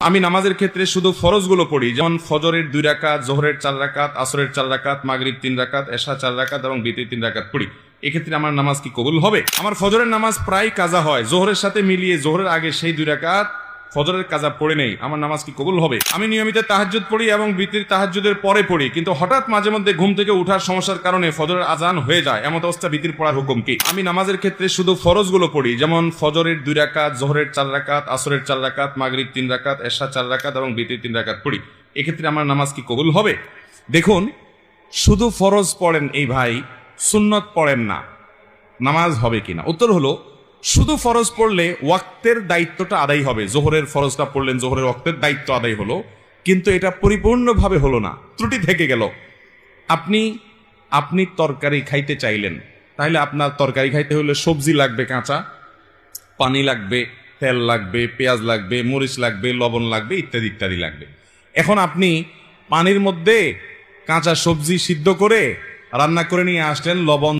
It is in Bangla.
আমি নামাজের ক্ষেত্রে শুধু ফরজগুলো পড়ি, যেমন ফজরের দুই রাকাত, জোহরের চার রাকাত, আসরের চার রাকাত, মাগরিব তিন রাকাত এশা চার রাকাত এবং বিতে তিন রাকাত পড়ি। এক্ষেত্রে আমার নামাজ কি কবুল হবে? আমার ফজরের নামাজ প্রায় কাজা হয়। জোহরের সাথে মিলিয়ে জোহরের আগে সেই দুই রাকাত ফজরের কাজা পড়ে নেই, আমার নামাজ কি কবুল হবে? আমি নিয়মিত তাহাজ্জুদ পড়ি এবং বিতির তাহাজ্জুদের পরে পড়ি, কিন্তু হঠাৎ মাঝে মধ্যে ঘুম থেকে উঠার সমস্যার কারণে ফজরের আজান হয়ে যায়, এমত অবস্থা বিতির পড়ার হুকুম কি? আমি নামাজের ক্ষেত্রে শুধু ফরজগুলো পড়ি, যেমন ফজরের দুই রাকাত, জোহরের চার রাকাত, আসরের চার রাকাত, মাগরিব তিন রাকাত, এশা চার রাকাত এবং বিতির তিন রাকাত পড়ি। এক্ষেত্রে আমার নামাজ কি কবুল হবে? দেখুন, শুধু ফরজ পড়েন এই ভাই, সুন্নত পড়েন না, নামাজ হবে কিনা? উত্তর হলো শুধু ফরজ পড়লে ওয়াক্তের দায়িত্বটা আদায় হবে। জোহরের ফরজটা পড়লেন, জোহরের ওয়াক্তের দায়িত্ব আদায় হলো। কিন্তু এটা পরিপূর্ণভাবে হলো না। ত্রুটি থেকে গেল। আপনি আপনি তরকারি খাইতে চাইলেন। তাহলে আপনার তরকারি খাইতে হলে সবজি লাগবে কাঁচা, পানি লাগবে, তেল লাগবে, পেঁয়াজ লাগবে, মরিচ লাগবে, লবণ লাগবে, ইত্যাদি ইত্যাদি লাগবে। এখন আপনি পানির মধ্যে কাঁচা সবজি সিদ্ধ করে রান্না করে নিয়ে আসলেন, লবণ